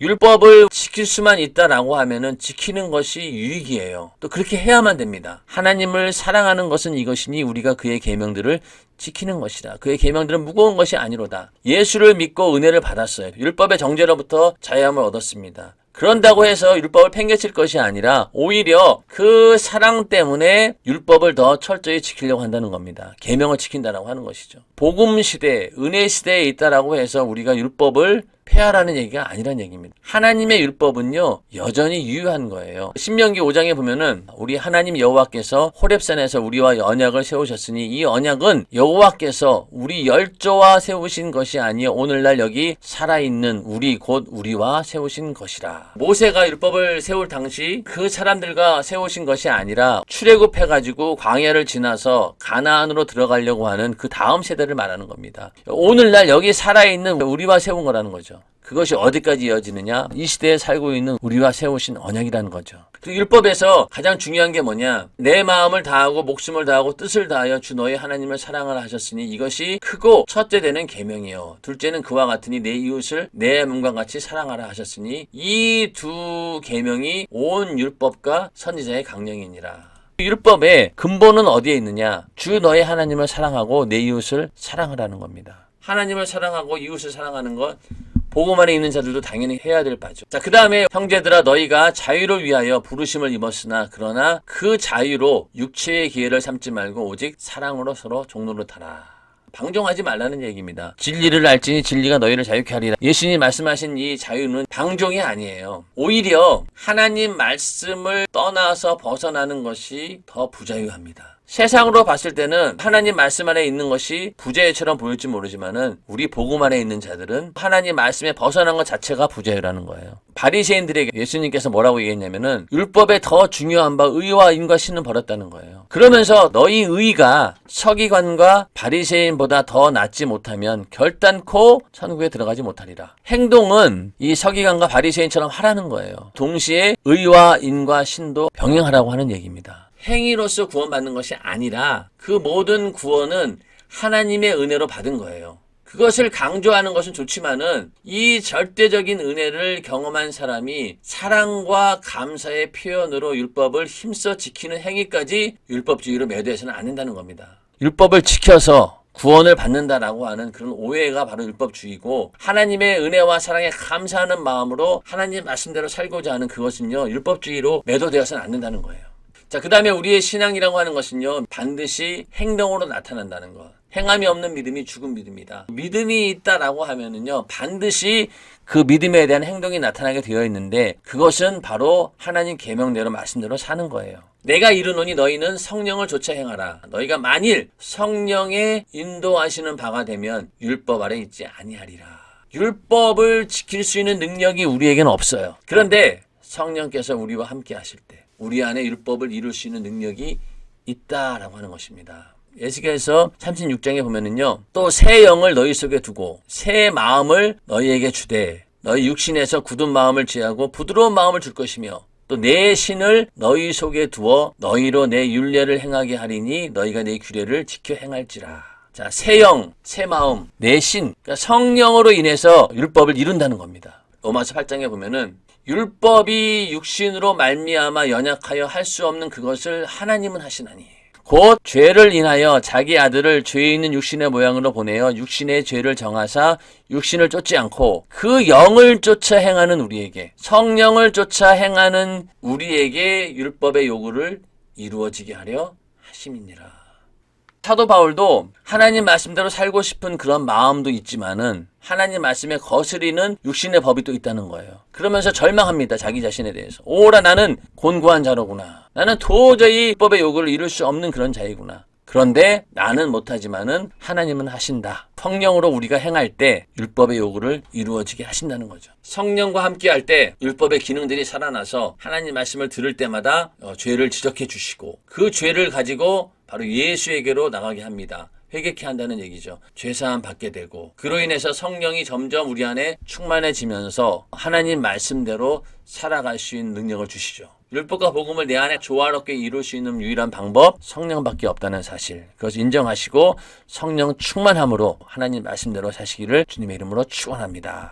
율법을 지킬 수만 있다라고 하면은 지키는 것이 유익이에요. 또 그렇게 해야만 됩니다. 하나님을 사랑하는 것은 이것이니 우리가 그의 계명들을 지키는 것이다. 그의 계명들은 무거운 것이 아니로다. 예수를 믿고 은혜를 받았어요. 율법의 정죄로부터 자유함을 얻었습니다. 그런다고 해서 율법을 팽개칠 것이 아니라 오히려 그 사랑 때문에 율법을 더 철저히 지키려고 한다는 겁니다. 계명을 지킨다라고 하는 것이죠. 복음 시대, 은혜 시대에 있다라고 해서 우리가 율법을 폐하라는 얘기가 아니란 얘기입니다. 하나님의 율법은요 여전히 유효한 거예요. 신명기 5장에 보면은 우리 하나님 여호와께서 호렙산에서 우리와 언약을 세우셨으니 이 언약은 여호와께서 우리 열조와 세우신 것이 아니요 오늘날 여기 살아있는 우리 곧 우리와 세우신 것이라. 모세가 율법을 세울 당시 그 사람들과 세우신 것이 아니라 출애굽해 가지고 광야를 지나서 가나안으로 들어가려고 하는 그 다음 세대를 말하는 겁니다. 오늘날 여기 살아있는 우리와 세운 거라는 거죠. 그것이 어디까지 이어지느냐? 이 시대에 살고 있는 우리와 세우신 언약이라는 거죠. 그 율법에서 가장 중요한 게 뭐냐? 내 마음을 다하고 목숨을 다하고 뜻을 다하여 주 너희 하나님을 사랑하라 하셨으니 이것이 크고 첫째 되는 계명이요. 둘째는 그와 같으니 내 이웃을 내 몸과 같이 사랑하라 하셨으니 이 두 계명이 온 율법과 선지자의 강령이니라. 율법의 근본은 어디에 있느냐? 주 너희 하나님을 사랑하고 내 이웃을 사랑하라는 겁니다. 하나님을 사랑하고 이웃을 사랑하는 것 안에 있는 자들도 당연히 해야 될 바죠. 자, 그 다음에 형제들아 너희가 자유를 위하여 부르심을 입었으나 그러나 그 자유로 육체의 기회를 삼지 말고 오직 사랑으로 서로 종로를 타라. 방종하지 말라는 얘기입니다. 진리를 알지니 진리가 너희를 자유케 하리라. 예수님이 말씀하신 이 자유는 방종이 아니에요. 오히려 하나님 말씀을 떠나서 벗어나는 것이 더 부자유합니다. 세상으로 봤을 때는 하나님 말씀 안에 있는 것이 부자유처럼 보일지 모르지만은 우리 복음 안에 있는 자들은 하나님 말씀에 벗어난 것 자체가 부자유라는 거예요. 바리새인들에게 예수님께서 뭐라고 얘기했냐면은 율법에 더 중요한 바 의와 인과 신은 버렸다는 거예요. 그러면서 너희 의가 서기관과 바리새인보다 더 낫지 못하면 결단코 천국에 들어가지 못하리라. 행동은 이 서기관과 바리새인처럼 하라는 거예요. 동시에 의와 인과 신도 병행하라고 하는 얘기입니다. 행위로서 구원받는 것이 아니라 그 모든 구원은 하나님의 은혜로 받은 거예요. 그것을 강조하는 것은 좋지만은 이 절대적인 은혜를 경험한 사람이 사랑과 감사의 표현으로 율법을 힘써 지키는 행위까지 율법주의로 매도해서는 안 된다는 겁니다. 율법을 지켜서 구원을 받는다라고 하는 그런 오해가 바로 율법주의고 하나님의 은혜와 사랑에 감사하는 마음으로 하나님 말씀대로 살고자 하는 그것은요 율법주의로 매도되어서는 안 된다는 거예요. 자, 그 다음에 우리의 신앙이라고 하는 것은요, 반드시 행동으로 나타난다는 것. 행함이 없는 믿음이 죽은 믿음이다. 믿음이 있다라고 하면은요, 반드시 그 믿음에 대한 행동이 나타나게 되어 있는데, 그것은 바로 하나님 계명대로 말씀대로 사는 거예요. 내가 이르노니 너희는 성령을 조차 행하라. 너희가 만일 성령의 인도하시는 바가 되면 율법 아래 있지 아니하리라. 율법을 지킬 수 있는 능력이 우리에게는 없어요. 그런데 성령께서 우리와 함께 하실 때, 우리 안에 율법을 이룰 수 있는 능력이 있다라고 하는 것입니다. 예수께서 36장에 보면은요. 또 새 영을 너희 속에 두고 새 마음을 너희에게 주되 너희 육신에서 굳은 마음을 제하고 부드러운 마음을 줄 것이며 또 내 신을 너희 속에 두어 너희로 내 율례를 행하게 하리니 너희가 내 규례를 지켜 행할지라. 자, 새 영, 새 마음, 내 신, 그러니까 성령으로 인해서 율법을 이룬다는 겁니다. 로마서 8장에 보면은 율법이 육신으로 말미암아 연약하여 할 수 없는 그것을 하나님은 하시나니 곧 죄를 인하여 자기 아들을 죄 있는 육신의 모양으로 보내어 육신의 죄를 정하사 육신을 쫓지 않고 그 영을 쫓아 행하는 우리에게 성령을 쫓아 행하는 우리에게 율법의 요구를 이루어지게 하려 하심이니라. 사도 바울도 하나님 말씀대로 살고 싶은 그런 마음도 있지만은 하나님 말씀에 거스리는 육신의 법이 또 있다는 거예요. 그러면서 절망합니다. 자기 자신에 대해서. 오라 나는 곤고한 자로구나. 나는 도저히 법의 요구를 이룰 수 없는 그런 자이구나. 그런데 나는 못하지만은 하나님은 하신다. 성령으로 우리가 행할 때 율법의 요구를 이루어지게 하신다는 거죠. 성령과 함께 할 때 율법의 기능들이 살아나서 하나님 말씀을 들을 때마다 어, 죄를 지적해 주시고 그 죄를 가지고 바로 예수에게로 나가게 합니다. 회개케 한다는 얘기죠. 죄사함 받게 되고 그로 인해서 성령이 점점 우리 안에 충만해지면서 하나님 말씀대로 살아갈 수 있는 능력을 주시죠. 율법과 복음을 내 안에 조화롭게 이룰 수 있는 유일한 방법 성령밖에 없다는 사실. 그것을 인정하시고 성령 충만함으로 하나님 말씀대로 사시기를 주님의 이름으로 축원합니다.